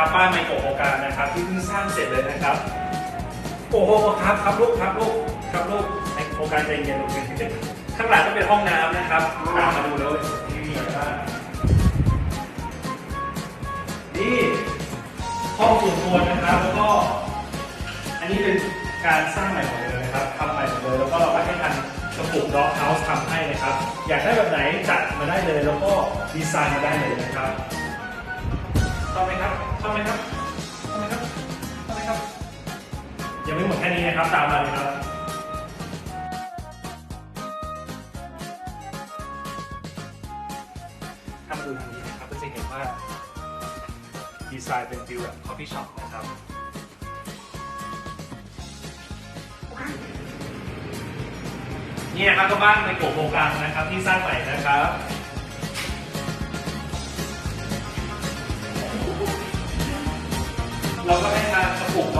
นะครับบ้านไมโครโครงการนะครับ ที่เพิ่งสร้างเสร็จเลยนะครับโอ้โหครับครับลูกครับลูกครับลูกในโครงการใจเย็นลูกข้างหลังก็เป็นห้องน้ำนะครับตามมาดูแล้วที่มีอะไรบ้างนี่ห้องส่วนตัวนะครับแล้วก็ อันนี้เป็นการสร้างใหม่หมดเลยนะครับทำใหม่หมดเลยแล้วก็เราก็ให้ทางกระปุกด็อกเฮาส์ทำให้นะครับ อยากได้แบบไหนจัดมาได้เลยแล้วก็ดีไซน์มาได้เลยนะครับ อบไหมครับชอบไหมครับชอบไหมครับชอบไหมครับ ยังไม่หมดแค่นี้นะครับ ตามมาเลยครับถ้ามาดูทางนี้นะครับก็จะเห็นว่าดีไซน์เป็นฟิลแบบคอฟฟี่ช็อปนะครับนี่นะครับก็บ้านในโกโครงการนะครับที่สร้างใหม่นะครับ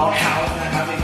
about how